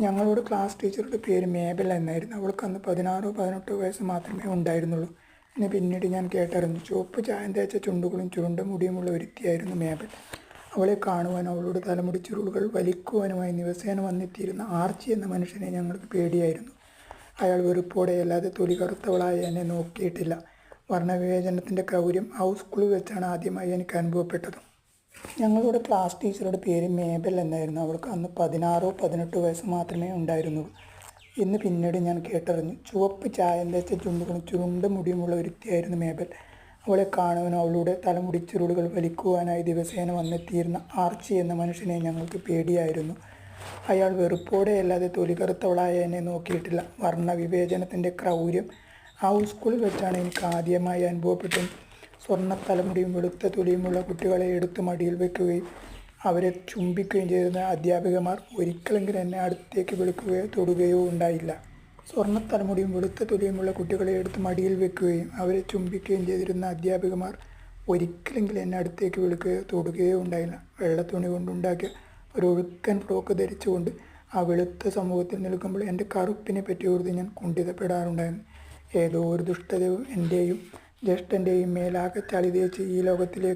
ഞങ്ങളുടെ ക്ലാസ് ടീച്ചറുടെ പേര് മേബൽ എന്നായിരുന്നു. അവൾക്ക് അന്ന് പതിനാറോ പതിനെട്ടോ വയസ്സ് മാത്രമേ ഉണ്ടായിരുന്നുള്ളൂ. എന്ന് പിന്നീട് ഞാൻ കേട്ടറിഞ്ഞു. ചുവപ്പ് ചായം തേച്ച ചുണ്ടുകളും ചുരുണ്ട മുടിയുമുള്ള ഒരുത്തിയായിരുന്നു മേബൽ അവളെ കാണുവാനും അവളുടെ തലമുടി ചുരുളുകൾ വലിക്കുവാനുമായി ദിവസേന വന്നെത്തിയിരുന്ന ആർച്ചി എന്ന മനുഷ്യനെ ഞങ്ങൾക്ക് പേടിയായിരുന്നു. അയാൾ വെറുപ്പോടെ അല്ലാതെ തൊലി കറുത്തവളായി എന്നെ നോക്കിയിട്ടില്ല. വർണവിവേചനത്തിന്റെ ക്രൗര്യം ഹൗസ് സ്കൂളിൽ വെച്ചാണ് ആദ്യമായി എനിക്ക് അനുഭവപ്പെട്ടത്. ഞങ്ങളുടെ ക്ലാസ് ടീച്ചറുടെ പേര് മേബൽ എന്നായിരുന്നു. അവൾക്ക് അന്ന് പതിനാറോ പതിനെട്ടോ വയസ്സ് മാത്രമേ ഉണ്ടായിരുന്നുള്ളൂ. ഇന്ന് പിന്നീട് ഞാൻ കേട്ടറിഞ്ഞു. ചുവപ്പ് ചായം തേച്ച ചുണ്ടുകളും ചുരുണ്ട മുടിയുമുള്ള ഒരുത്തിയായിരുന്നു മേബൽ. അവളെ കാണുവാനും അവളുടെ തലമുടി ചുരുളുകൾ വലിക്കുവാനായി ദിവസേന വന്നെത്തിയിരുന്ന ആർച്ചി എന്ന മനുഷ്യനെ ഞങ്ങൾക്ക് പേടിയായിരുന്നു. അയാൾ വെറുപ്പോടെ അല്ലാതെ തൊലി കറുത്തവളായ എന്നെ നോക്കിയിട്ടില്ല. വർണവിവേചനത്തിന്റെ ക്രൗര്യം ആ സ്കൂളിൽ വെച്ചാണ് എനിക്ക് ആദ്യമായി അനുഭവപ്പെട്ടത്. സ്വർണ തലമുടിയും വെളുത്ത തൊലിയുമുള്ള കുട്ടികളെ എടുത്ത് മടിയിൽ വെക്കുകയും അവരെ ചുംബിക്കുകയും ചെയ്യുന്ന അധ്യാപികമാർ ഒരിക്കലെങ്കിലും എന്നെ അടുത്തേക്ക് വിളിക്കുകയോ തൊടുകയോ ഉണ്ടായില്ല. സ്വർണ തലമുടിയും വെളുത്ത തൊലിയുമുള്ള കുട്ടികളെ എടുത്ത് മടിയിൽ വെക്കുകയും അവരെ ചുംബിക്കുകയും ചെയ്തിരുന്ന അധ്യാപികമാർ ഒരിക്കലെങ്കിലും എന്നെ അടുത്തേക്ക് വിളിക്കുകയോ തൊടുകയോ ഉണ്ടായില്ല. വെള്ള തുണി കൊണ്ടുണ്ടാക്കിയ ഒരു ഒഴുക്കൻ ഫ്രോക്ക് ധരിച്ചുകൊണ്ട് ആ വെളുത്ത സമൂഹത്തിൽ നിൽക്കുമ്പോൾ എന്റെ കറുപ്പിനെ പറ്റി ഓർത്ത് ഞാൻ കുണ്ഠിതപ്പെടാറുണ്ടായിരുന്നു. ഏതോ ഒരു ദുഷ്ടതയും എന്റെയും ജ്യേഷ്ഠന്റെയും ചളി തേച്ച് ഈ ലോകത്തിലേക്ക്